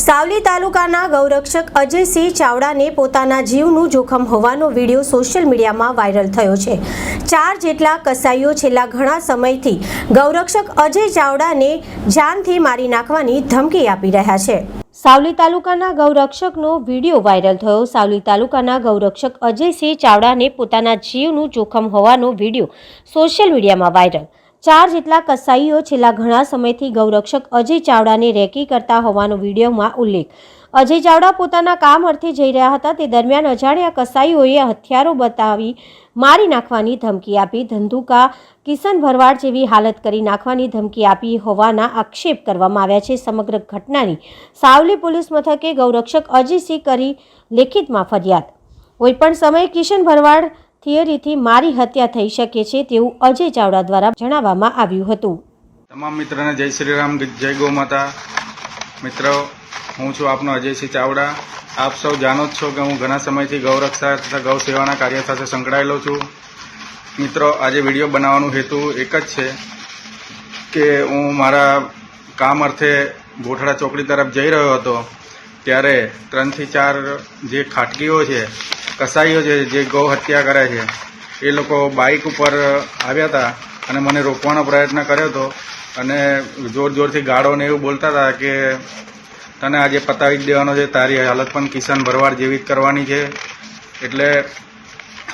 સાવલી તાલુકાના ગૌરક્ષક અજયસિંહ ચાવડાને પોતાના જીવનું જોખમ હોવાનો વીડિયો સોશિયલ મીડિયામાં વાયરલ થયો છે. ચાર જેટલા કસાઈઓ છેલ્લા ઘણા સમયથી ગૌરક્ષક અજય ચાવડાને જાનથી મારી નાખવાની ધમકી આપી રહ્યા છે. સાવલી તાલુકાના ગૌરક્ષકનો વીડિયો વાયરલ થયો. સાવલી તાલુકાના ગૌરક્ષક અજયસિંહ ચાવડાને પોતાના જીવનું જોખમ હોવાનો વીડિયો સોશિયલ મીડિયામાં વાયરલ ચાર જેટલા કસાઈઓ છેલ્લા ઘણા સમયથી ગૌરક્ષક અજય ચાવડાને રેકી કરતા હોવાનો વિડીયોમાં ઉલ્લેખ. અજય ચાવડા પોતાના કામ અર્થે જઈ રહ્યા હતા. તે દરમિયાન અજાણ્યા કસાઈઓએ હથિયારો બતાવી મારી નાખવાની ધમકી આપી. ધંધુકા કિશન ભરવાડ જેવી હાલત કરી નાખવાની ધમકી આપી હોવાના આક્ષેપ કરવામાં આવ્યા છે. સમગ્ર ઘટનાની સાવલી પોલીસ મથકે ગૌરક્ષક અજયસિંહ કરી લેખિતમાં ફરિયાદ. કોઈપણ સમયે કિશન ભરવાડ થિયરીથી મારી હત્યા થઈ શકે છે તેવું અજય ચાવડા દ્વારા જણાવવામાં આવ્યું હતું. તમામ મિત્રોને જય શ્રી રામ, જય ગૌ માતા. મિત્રો, હું છું આપનો અજયસિંહ ચાવડા. આપ સૌ જાણો જ છો કે હું ઘણા સમયથી ગૌરક્ષા તથા ગૌ સેવાના કાર્ય સાથે સંકળાયેલો છું. મિત્રો, આજે વીડિયો બનાવવાનો હેતુ એક જ છે કે હું મારા કામ અર્થે ગોઠડા ચોકડી તરફ જઈ રહ્યો હતો, ત્યારે ત્રણથી ચાર જે ખાટકીઓ છે કસાઈઓ છે જે ગૌ હત્યા કરે છે, એ લોકો બાઇક ઉપર આવ્યા હતા અને મને રોકવાનો પ્રયત્ન કર્યો હતો અને જોર જોરથી ગાળોને એવું બોલતા હતા કે તને આજે પતાવી જ દેવાનો છે, તારી હાલત પણ કિશન ભરવાડ જેવી જ કરવાની છે. એટલે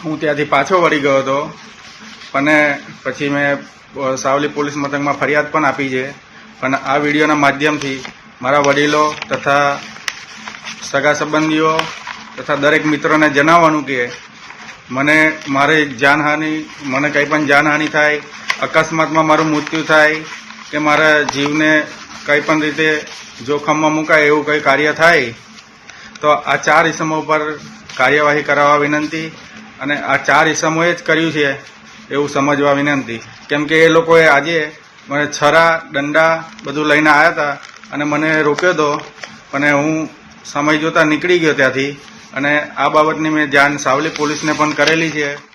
હું ત્યાંથી પાછો વળી ગયો હતો અને પછી મેં સાવલી પોલીસ મથકમાં ફરિયાદ પણ આપી છે. પણ આ વિડીયોના માધ્યમથી મારા વડીલો તથા સગા સંબંધીઓ તથા દરેક મિત્રોને જણાવવાનું કે મને મારે જાનહાનિ, મને કંઈ પણ જાનહાનિ થાય, અકસ્માતમાં મારું મૃત્યુ થાય, કે મારા જીવને કંઈ પણ રીતે જોખમમાં મુકાય એવું કંઈ કાર્ય થાય, તો આ ચાર ઇસમો પર કાર્યવાહી કરાવવા વિનંતી અને આ ચાર ઇસમોએ જ કર્યું છે એવું સમજવા વિનંતી. કેમ કે એ લોકોએ આજે મને છરા, દંડા બધું લઈને આવ્યા હતા અને મને રોક્યો હતો અને હું સમય જોતાં નીકળી ગયો ત્યાંથી અને આ બાબતની મેં જાણ સાવલી પોલીસને પણ કરેલી છે.